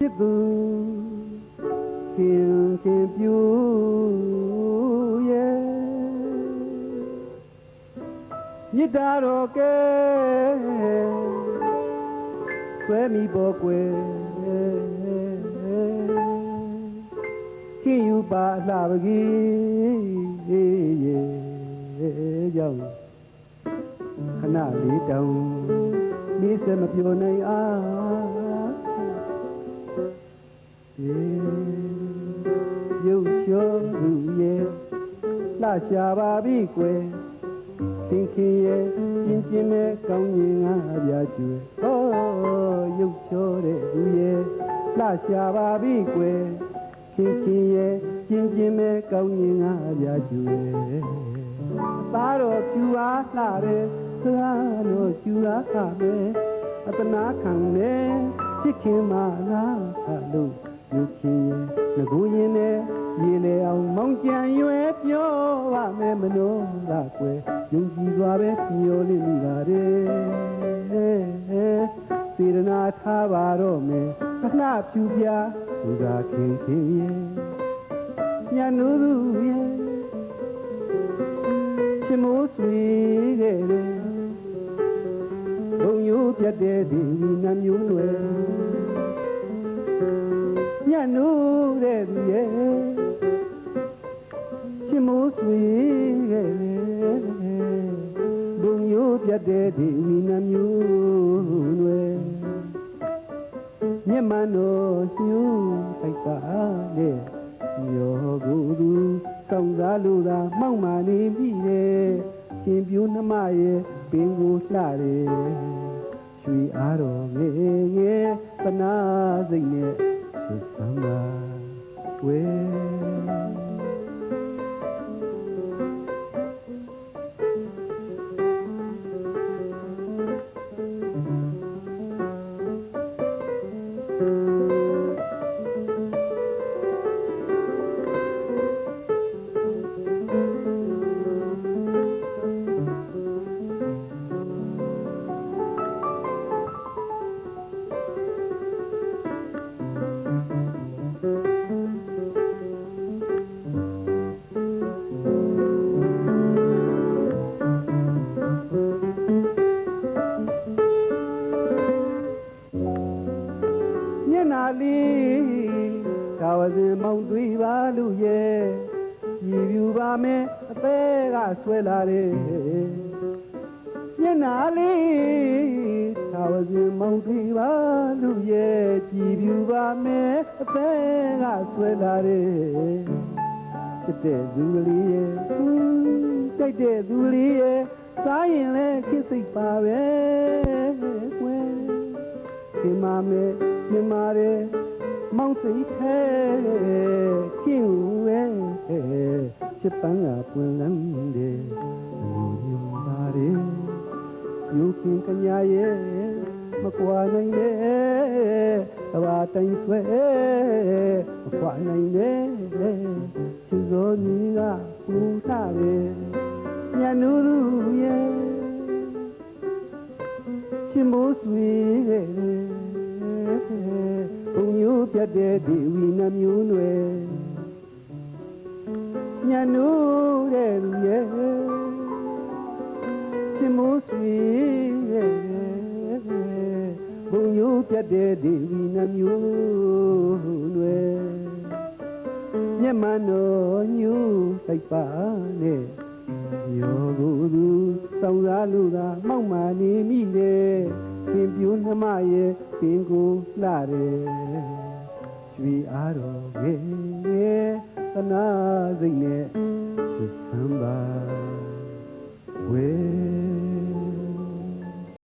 ဖြစ်သူခင်ခင်ပြူရဲ့မြစ်တာတော်ကဲဆွဲမိပေါ်ကွယ်ခင်ယူပါအလှပကြီးရဲ့ကြောင့်ခဏလေးတောင်ဒီစမပြောနိုင်အား ရုပ်ချောသူရဲ့လှရှာပါပြီကွယ်ခင်ခင်ရဲ့ကျင်ကျင်မဲ့ကောင်းရင်ငါပြကျွယ်ဟောရုပ်ချောတဲ့သူရဲ့လှရှာပါပြီကွယ်ခင်ခင်ရဲ့ကျင်ကျင်မဲ့ကောင်းရင်ငါပြကျွယ်သားတော်ကျူအားလှတဲ့သာတော်ကျူအားလှပဲအတနာခံနဲ့ချစ်ခင်မလားလို့ ယူခင်ရဲ့ငကူရင်နဲ့ရေလေအောင်မောင်ကြံရွယ်ပြောပါမယ်မလို့လားကွယ်ယုံကြည်စွာပဲမျောလိမိတာတဲ့စေရနာထားပါတော့မယ်ခဏဖြူပြသူသာခင်ခင်ရဲ့ညနုသူရဲ့ချစ်မိုးဆွေခဲ့တယ်ဘုံယိုးပြတ်တဲ့ဒီနှမျိုးတွေ ညနိုးတဲ့သူရဲ့ချစ်မိုးဆွေရဲ့ဘုံမျိုးပြတ်တဲ့ဒီဝိနမျိုးတွေမြတ်မန်တော်ညှို့တိုက်ပါနဲ့ရောကိုယ်သူတောင်းစားလို့သာမောက်မာနေပြီတဲ့ရှင်ပြိုးနှမရဲ့ပင်ကိုလှတယ်ရွှေအားတော်ငယ်ငယ်ပနာ စဉ်မောင်သွေးပါလူရဲ့ရည်ပြူပါမယ်အသေးကဆွဲလာတယ်မျက်နာလေးကာဝစဉ်မောင်သွေးပါလူရဲ့ကြည်ပြူပါမယ်အသေးကဆွဲလာတယ်ချစ်တဲ့သူကလေးရဲ့ကြိုက်တဲ့သူကလေးရဲ့စားရင်လည်းခစ်စိတ်ပါပဲကွယ်ဒီမာမေဒီမာရဲ မောင်စိတ်ထဲကျင်းဝဲချစ်ပန်းကပွင့်လန်းတယ်လူညူပါရဲယူခင်ကညာရဲ့မကွာနိုင်နဲ့တဘာတိုင်ဆွဲမကွာနိုင်နဲ့ချစ်စောကြီးကပူတာပဲညနူရူရဲ့ ပြတ်တဲ့ဒီဝီနှမျိုးနွယ်ညနိုးတဲ့လူရဲ့ရှင်မိုးဆွေတဲ့ဘုံမျိုးပြတ်တဲ့ဒီဝီနှမျိုးနွယ်မျက်မှန်တော်ညူစိုက်ပါနဲ့ယောကိုယ်သူစောင်းစားလို့သာမောက်မာနေမိတယ် ရှင်ပြိုးနှမရဲ့ပင်ကိုလှတယ်ရွှေအားတော်ရဲ့သနာစိတ်နဲ့ချစ်ဆမ်းပါဝဲ